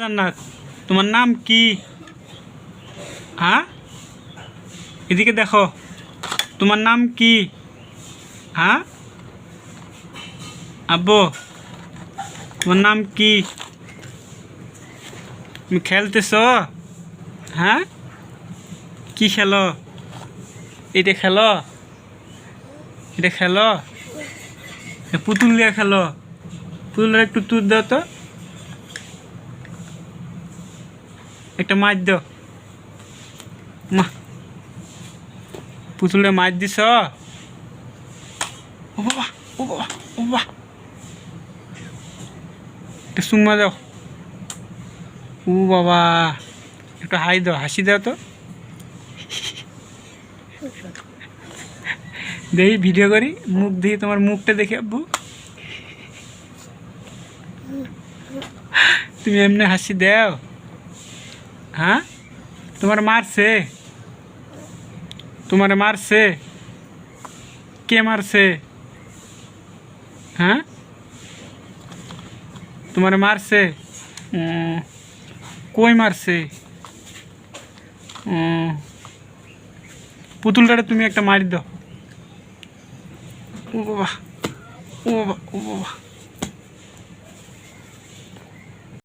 জান্নাত তোমার নাম কি? হ্যাঁ? এদিকে দেখো। তোমার নাম কি? হ্যাঁ? আব্বু, তোমার নাম কি? তুমি খেলতেছ? হ্যাঁ? কি খেলো? এটা খেলো? এটা খেলো? পুতুল দিয়ে খেলো। পুতুলের একটু তুর দাও তো। একটা মাছ দাও মা পুতুলে মাছ দিছ ও বাবা ও বাবা ও বাবা। একটা সুম্মা দাও। ও বাবা, একটু হাই দাও, হাসি দাও তো। দেখি, ভিডিও করি, মুখ দেখি তোমার মুখটা দেখে, আব্বু। তুমি এমনি হাসি দাও। হ্যাঁ তোমার মারছে তোমার মারছে কে মারছে হ্যাঁ তোমার মারছে উম, কই মারছে উম, পুতুলটারে তুমি একটা মারি দাও ও বাবা ও বাবা ও বাবা